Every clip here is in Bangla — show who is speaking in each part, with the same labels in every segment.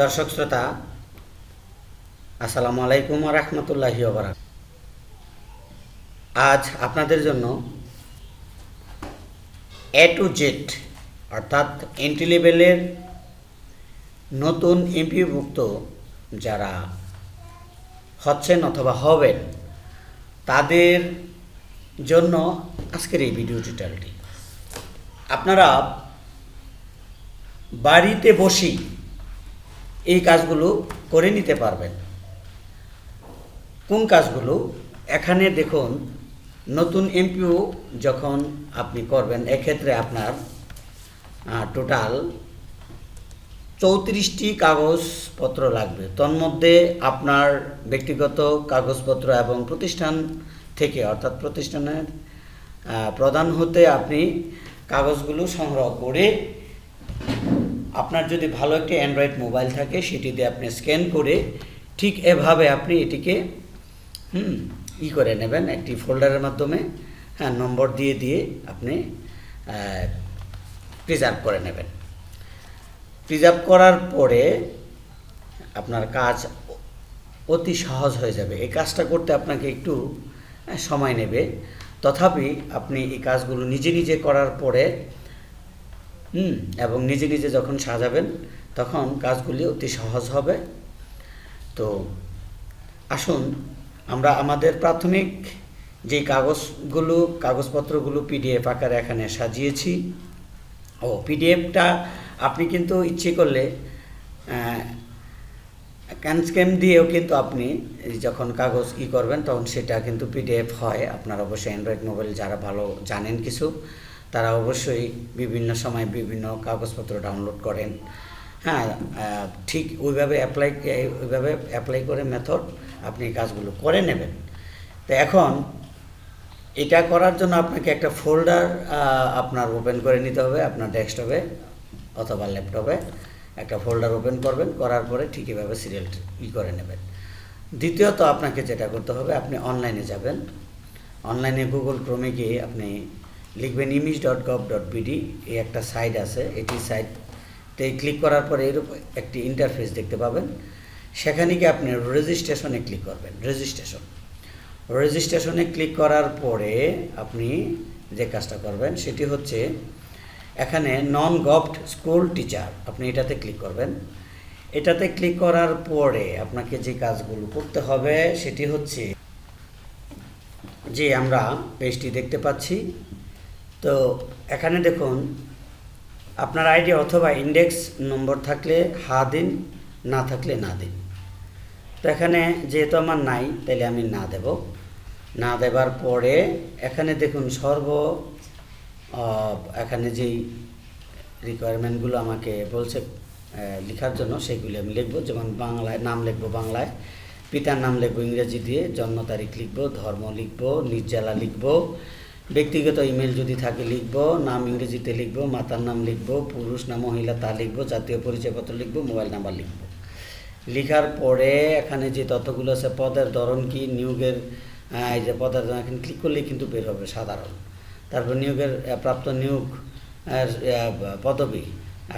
Speaker 1: দর্শক শ্রোতা, আসসালামু আলাইকুম রহমতুল্লাহি ওবরাক আজ আপনাদের জন্য এ টু জেড অর্থাৎ এন্ট্রি লেভেলের নতুন এমপিভুক্ত যারা হচ্ছেন অথবা হবেন, তাদের জন্য আজকের এই ভিডিও টিউটোরিয়ালটি আপনারা বাড়িতে বসেই এই কাজগুলো করে নিতে পারবেন। কোন কাজগুলো? এখানে দেখুন নতুন এমপিও যখন আপনি করবেন এক্ষেত্রে আপনার টোটাল চৌত্রিশটি কাগজপত্র লাগবে। তন্মধ্যে আপনার ব্যক্তিগত কাগজপত্র এবং প্রতিষ্ঠান থেকে অর্থাৎ প্রতিষ্ঠানের আহ, প্রধান হতে আপনি কাগজগুলো সংগ্রহ করে আপনার যদি ভালো একটি অ্যান্ড্রয়েড মোবাইল থাকে সেটি দিয়ে আপনি স্ক্যান করে ঠিক এভাবে আপনি এটিকে, হুম, ই করে নেবেন। একটি ফোল্ডারের মাধ্যমে হ্যাঁ নম্বর দিয়ে দিয়ে আপনি প্রিজার্ভ করে নেবেন। প্রিজার্ভ করার পরে আপনার কাজ অতি সহজ হয়ে যাবে। এই কাজটা করতে আপনাকে একটু সময় নেবে। তথাপি আপনি এই কাজগুলো নিজে নিজে করার পরে হুম। এবং নিজে নিজে যখন সাজাবেন, তখন কাজগুলি অতি সহজ হবে। তো আসুন, আমরা আমাদের প্রাথমিক যে কাগজগুলো, কাগজপত্রগুলো পিডিএফ আকারে এখানে সাজিয়েছি। ও, পিডিএফটা আপনি কিন্তু ইচ্ছে করলে ক্যানস্ক্যাম দিয়েও কিন্তু আপনি যখন কাগজ ই করবেন, তখন সেটা কিন্তু পিডিএফ হয়। আপনার অবশ্যই অ্যান্ড্রয়েড মোবাইল যারা ভালো জানেন কিছু। তারা অবশ্যই বিভিন্ন সময় বিভিন্ন কাগজপত্র ডাউনলোড করেন। হ্যাঁ ঠিক ওইভাবে অ্যাপ্লাই ওইভাবে অ্যাপ্লাই করে মেথড আপনি কাজগুলো করে নেবেন। তো এখন এটা করার জন্য আপনাকে একটা ফোল্ডার আপনার ওপেন করে নিতে হবে, আপনার ডেস্কটপে অথবা ল্যাপটপে একটা ফোল্ডার ওপেন করবেন, করার পরে ঠিক এভাবে সিরিয়াল ই করে নেবেন। দ্বিতীয়ত আপনাকে যেটা করতে হবে, আপনি অনলাইনে যাবেন। অনলাইনে গুগল ক্রমে গিয়ে আপনি লিখবেন image dot gov dot BD এই একটা সাইট আছে, এটি সাইটে ক্লিক করার পরে এরকম একটি ইন্টারফেস দেখতে পাবেন। সেখানে গিয়ে আপনি রেজিস্ট্রেশনে ক্লিক করবেন রেজিস্ট্রেশন রেজিস্ট্রেশনে ক্লিক করার পরে আপনি যে কাজটা করবেন, সেটি হচ্ছে এখানে নন গভড স্কুল টিচার আপনি এটাতে ক্লিক করবেন। এটাতে ক্লিক করার পরে আপনাকে যে কাজগুলো করতে হবে, সেটি হচ্ছে যে আমরা পেজটি দেখতে পাচ্ছি। তো এখানে দেখুন, আপনার আইডি অথবা ইন্ডেক্স নম্বর থাকলে হা দিন, না থাকলে না দিন। তো এখানে যেহেতু আমার নাই তাহলে আমি না দেব। না দেবার পরে এখানে দেখুন সর্ব এখানে যেই রিকোয়ারমেন্টগুলো আমাকে বলছে লেখার জন্য, সেগুলি আমি লিখব। যেমন বাংলায়, নাম লিখব বাংলায়, পিতার নাম লিখব ইংরেজি দিয়ে, জন্ম তারিখ লিখব, ধর্ম লিখব, নির্জালা জেলা লিখব ব্যক্তিগত ইমেল যদি থাকে লিখব, নাম ইংরেজিতে লিখব, মাতার নাম লিখব, পুরুষ না মহিলা তা লিখব, জাতীয় পরিচয়পত্র লিখব, মোবাইল নাম্বার লিখব। লেখার পরে এখানে যে তথ্যগুলো আছে, পদের ধরন কি, নিয়োগের এই যে পদের ধরন, এখানে ক্লিক করলেই কিন্তু বের হবে সাধারণ। তারপর নিয়োগের প্রাপ্ত নিয়োগ পদবি।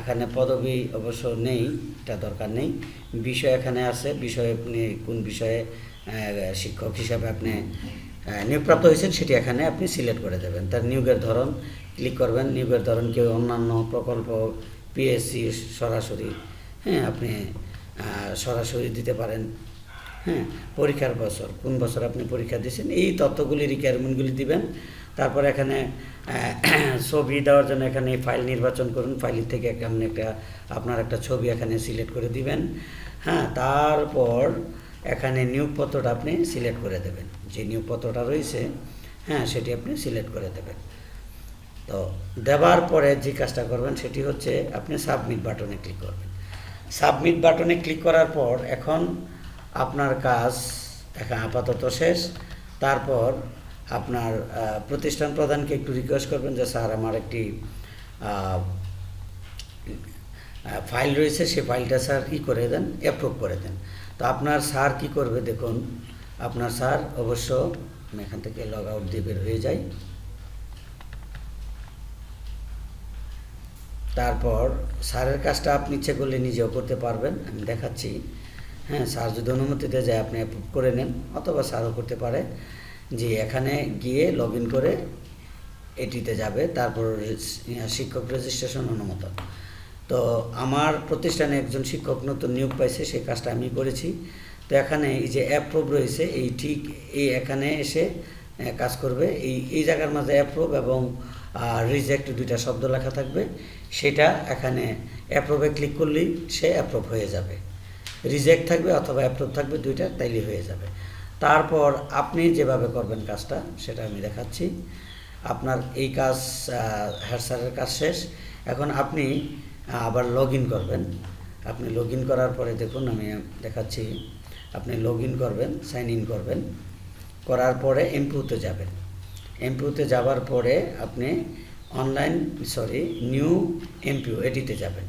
Speaker 1: এখানে পদবি অবশ্য নেই, এটা দরকার নেই। বিষয় এখানে আছে, বিষয়ে আপনি কোন বিষয়ে শিক্ষক হিসাবে আপনি নিয়োগপ্রাপ্ত হয়েছেন, সেটি এখানে আপনি সিলেক্ট করে দেবেন। তার নিয়োগের ধরন ক্লিক করবেন। নিয়োগের ধরন কেউ অন্যান্য প্রকল্প পিএসসি সরাসরি হ্যাঁ আপনি সরাসরি দিতে পারেন হ্যাঁ পরীক্ষার বছর, কোন বছর আপনি পরীক্ষা দিয়েছেন, এই তথ্যগুলি রিকোয়ারমেন্টগুলি দিবেন। তারপর এখানে ছবি দেওয়ার জন্য এখানে ফাইল নির্বাচন করুন। ফাইল থেকে এখানে একটা, আপনার একটা ছবি এখানে সিলেক্ট করে দিবেন। হ্যাঁ তারপর এখানে নিয়োগপত্রটা আপনি সিলেক্ট করে দেবেন। যে নিয়োগপত্রটা রয়েছে হ্যাঁ সেটি আপনি সিলেক্ট করে দেবেন। তো দেওয়ার পরে যে কাজটা করবেন, সেটি হচ্ছে আপনি সাবমিট বাটনে ক্লিক করবেন। সাবমিট বাটনে ক্লিক করার পর এখন আপনার কাজ এখন আপাতত শেষ। তারপর আপনার প্রতিষ্ঠান প্রধানকে একটু রিকোয়েস্ট করবেন যে, স্যার, আমার একটি ফাইল রয়েছে সেই ফাইলটা স্যার কী করে দেন অ্যাপ্রুভ করে দেন। তো আপনার স্যার কি করবে দেখুন, আপনার স্যার অবশ্য আমি এখান থেকে লগ আউট দিয়ে বের হয়ে যাই। তারপর স্যারের কাজটা আপনি ইচ্ছে করলে নিজেও করতে পারবেন, আমি দেখাচ্ছি। হ্যাঁ স্যার যদি অনুমতি দেয় যায়, আপনি অ্যাপ্রুভ করে নেন, অথবা স্যারও করতে পারে। যে এখানে গিয়ে লগ করে এটিতে যাবে, তারপর শিক্ষক রেজিস্ট্রেশন অনুমোদন। তো আমার প্রতিষ্ঠানে একজন শিক্ষক নতুন নিয়োগ পাইছে সেই কাজটা আমি করেছি। তো এখানে এই যে অ্যাপ্রুভ রয়েছে, এই ঠিক এই এখানে এসে কাজ করবে। এই এই জায়গার মাঝে অ্যাপ্রুভ এবং রিজেক্ট দুইটা শব্দ লেখা থাকবে। সেটা এখানে অ্যাপ্রুভে ক্লিক করলেই সে অ্যাপ্রুভ হয়ে যাবে। রিজেক্ট থাকবে অথবা অ্যাপ্রুভ থাকবে দুইটা, তাইলে হয়ে যাবে। তারপর আপনি যেভাবে করবেন কাজটা, সেটা আমি দেখাচ্ছি। আপনার এই কাজ হেড স্যারের কাজ শেষ। এখন আপনি আবার লগ করবেন। আপনি লগ করার পরে দেখুন, আমি দেখাচ্ছি, আপনি লগ করবেন সাইন ইন করবেন। করার পরে এমপিউতে যাবেন। এমপিউতে যাওয়ার পরে আপনি অনলাইন সরি নিউ এমপিউ এটিতে যাবেন।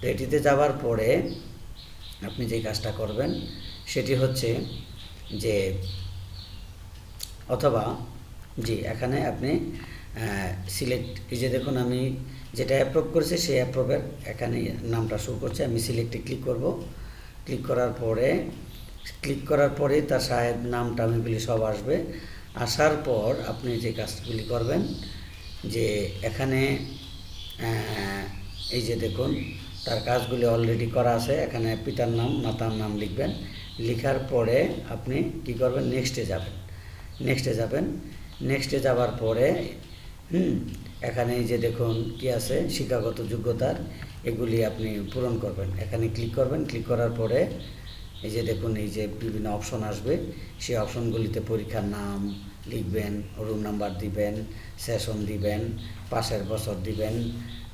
Speaker 1: তো এটিতে যাওয়ার পরে আপনি যে কাজটা করবেন, সেটি হচ্ছে যে, অথবা, জি, এখানে আপনি সিলেক্ট এই যে দেখুন, আমি যেটা অ্যাপ্রুভ করেছে, সেই অ্যাপ্রুভের এখানে নামটা শুরু করছে। আমি সিলেক্টে ক্লিক করব। ক্লিক করার পরে ক্লিক করার পরে তার সাহেব নাম টামিগুলি সব আসবে। আসার পর আপনি যে কাজগুলি করবেন, যে এখানে এই যে দেখুন, তার কাজগুলি অলরেডি করা আছে। এখানে পিতার নাম, মাতার নাম লিখবেন। লেখার পরে আপনি কি করবেন? নেক্সটে যাবেন। নেক্সটে যাবেন। নেক্সটে যাওয়ার পরে, হুম এখানে যে দেখুন কি আছে, শিক্ষাগত যোগ্যতার, এগুলি আপনি পূরণ করবেন। এখানে ক্লিক করবেন ক্লিক করার পরে এই যে দেখুন, এই যে বিভিন্ন অপশন আসবে। সেই অপশনগুলিতে পরীক্ষার নাম লিখবেন রুম নাম্বার দিবেন সেশন দিবেন, পাশের বছর দিবেন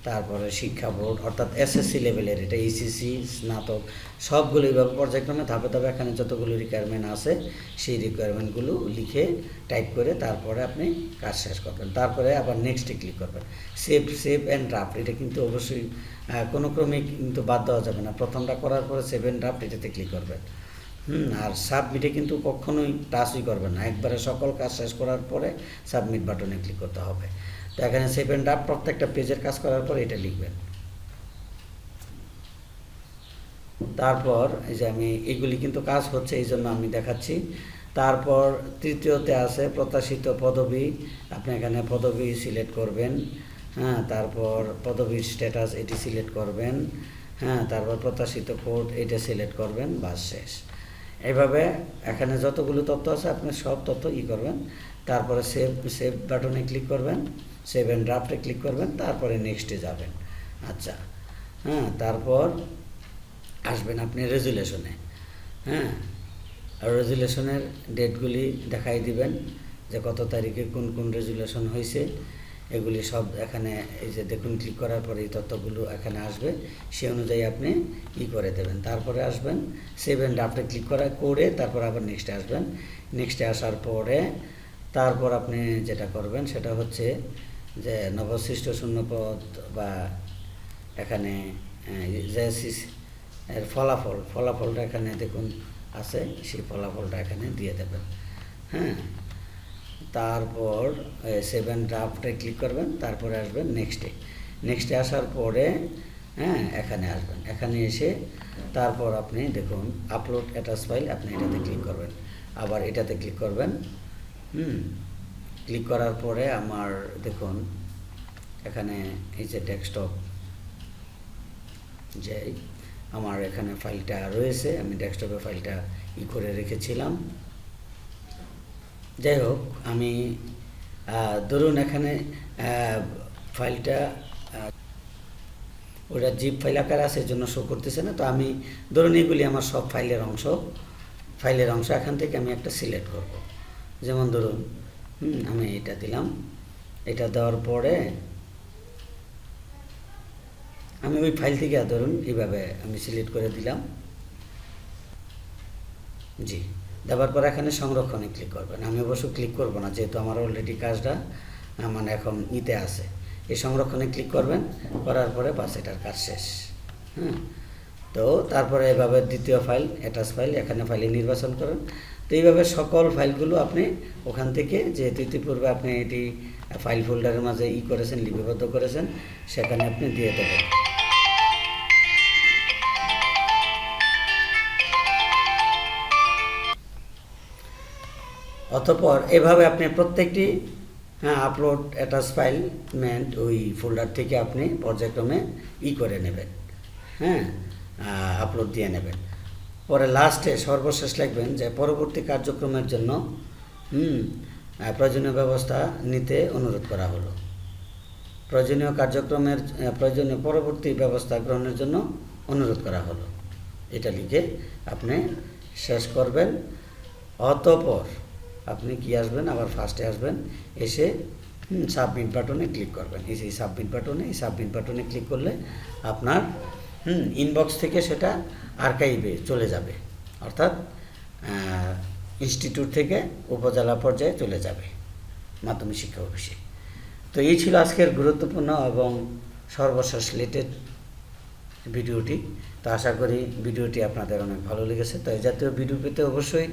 Speaker 1: তারপরে শিক্ষা বোর্ড, অর্থাৎ এসএসসি লেভেলের এটা ইসিসি স্নাতক, সবগুলো এইভাবে পর্যায়ক্রমে ধাপে ধাপে এখানে যতগুলো রিকোয়ারমেন্ট আছে, সেই রিকোয়ারমেন্টগুলো লিখে টাইপ করে তারপরে আপনি কাজ শেষ করবেন। তারপরে আবার নেক্সটে ক্লিক করবেন। সেভ সেভ অ্যান্ড ড্রাফট এটা কিন্তু অবশ্যই কোনো ক্রমে কিন্তু বাদ দেওয়া যাবে না। প্রথমটা করার পরে সেভ অ্যান্ড ড্রাফট এটাতে ক্লিক করবেন। হুম, আর সাবমিটে কিন্তু কখনোই টাচই করবেন না। একবারে সকল কাজ শেষ করার পরে সাবমিট বাটনে ক্লিক করতে হবে। তো এখানে সেভ অ্যান্ড ড্রাফট প্রত্যেকটা পেজের কাজ করার পর এটা লিখবেন। তারপর এই যে আমি এগুলি কিন্তু কাজ হচ্ছে এই জন্য আমি দেখাচ্ছি। তারপর তৃতীয়তে আছে প্রত্যাশিত পদবি। আপনি এখানে পদবি সিলেক্ট করবেন। হ্যাঁ তারপর পদবীর স্ট্যাটাস এটি সিলেক্ট করবেন। হ্যাঁ তারপর প্রত্যাশিত কোড এটা সিলেক্ট করবেন, বাস শেষ। এইভাবে এখানে যতগুলো তথ্য আছে আপনি সব তথ্য ই করবেন। তারপরে সেভ সেভ বাটনে ক্লিক করবেন। সেভ অ্যান্ড ড্রাফটে ক্লিক করবেন, তারপরে নেক্সটে যাবেন। আচ্ছা হ্যাঁ তারপর আসবেন আপনি রেজুলেশনে হ্যাঁ রেজুলেশনের ডেটগুলি দেখাই দিবেন, যে কত তারিখে কোন কোন রেজুলেশন হয়েছে এগুলি সব এখানে, এই যে দেখুন ক্লিক করার পরে এই তথ্যগুলো এখানে আসবে। সে অনুযায়ী আপনি ই করে দেবেন। তারপরে আসবেন সেভেন ড্রাফটে ক্লিক করা করে তারপর আবার নেক্সটে আসবেন। নেক্সটে আসার পরে তারপর আপনি যেটা করবেন সেটা হচ্ছে যে নবসৃষ্ট শূন্যপদ বা এখানে এর ফলাফল, ফলাফলটা এখানে দেখুন আছে, সেই ফলাফলটা এখানে দিয়ে দেবেন। হ্যাঁ? তারপর সেভেন ড্রাফটে ক্লিক করবেন, তারপরে আসবেন নেক্সটে নেক্সটে আসার পরে হ্যাঁ এখানে আসবেন। এখানে এসে তারপর আপনি দেখুন আপলোড অ্যাটাচ ফাইল আপনি এটাতে ক্লিক করবেন। আবার এটাতে ক্লিক করবেন হুম। ক্লিক করার পরে আমার, দেখুন, এখানে এই যে ডেস্কটপ যাই, আমার এখানে ফাইলটা রয়েছে, আমি ডেস্কটপে ফাইলটা ই করে রেখেছিলাম। যাই হোক, আমি ধরুন এখানে ফাইলটা ওটা জিপ ফাইল আকার আছে জন্য শো করতেছে না, তো আমি ধরুন এগুলি আমার সব ফাইলের অংশ ফাইলের অংশ এখান থেকে আমি একটা সিলেক্ট করব। যেমন ধরুন আমি এটা দিলাম, এটা দেওয়ার পরে আমি ওই ফাইল থেকে ধরুন এইভাবে আমি সিলেক্ট করে দিলাম। জি, দেওয়ার পর এখানে সংরক্ষণে ক্লিক করবেন। আমি অবশ্য ক্লিক করব না, যেহেতু আমার অলরেডি কাজটা মানে এখন ইতে আছে। এই সংরক্ষণে ক্লিক করবেন, করার পরে বাস এটার কাজ শেষ হ্যাঁ তো তারপরে এভাবে দ্বিতীয় ফাইল অ্যাটাচ ফাইল এখানে ফাইলে নির্বাচন করেন। তো এইভাবে সকল ফাইলগুলো আপনি ওখান থেকে, যেহেতু ইতিপূর্বে আপনি এটি ফাইল ফোল্ডারের মাঝে ই করেছেন, লিপিবদ্ধ করেছেন, সেখানে আপনি দিয়ে দেবেন। অতঃপর এভাবে আপনি প্রত্যেকটি হ্যাঁ আপলোড অ্যাটাচ ফাইলমেন্ট ওই ফোল্ডার থেকে আপনি পর্যায়ক্রমে ই করে নেবেন। হ্যাঁ আপলোড দিয়ে নেবেন। পরে লাস্টে সর্বশেষ লিখবেন যে, পরবর্তী কার্যক্রমের জন্য প্রয়োজনীয় ব্যবস্থা নিতে অনুরোধ করা হলো। প্রয়োজনীয় কার্যক্রমের প্রয়োজনীয় পরবর্তী ব্যবস্থা গ্রহণের জন্য অনুরোধ করা হলো। এটা লিখে আপনি শেষ করবেন। অতপর আপনি কি আসবেন? আবার ফার্স্টে আসবেন, এসে সাবমিট বাটনে ক্লিক করবেন। এই সাবমিট বাটনে এই সাবমিট বাটনে ক্লিক করলে আপনার হুম ইনবক্স থেকে সেটা আর্কাইভে চলে যাবে। অর্থাৎ ইনস্টিটিউট থেকে উপজেলা পর্যায়ে চলে যাবে মাধ্যমিক শিক্ষা অফিসে। তো এই ছিল আজকের গুরুত্বপূর্ণ এবং সর্বশেষ লেটেড ভিডিওটি। তো আশা করি ভিডিওটি আপনাদের অনেক ভালো লেগেছে। তো এই জাতীয় ভিডিও পেতে অবশ্যই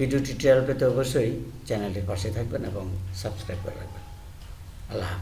Speaker 1: ভিডিও টিউটোরিয়াল পেতে অবশ্যই চ্যানেলটির পাশে থাকবেন এবং সাবস্ক্রাইব করে রাখবেন। আল্লাহ।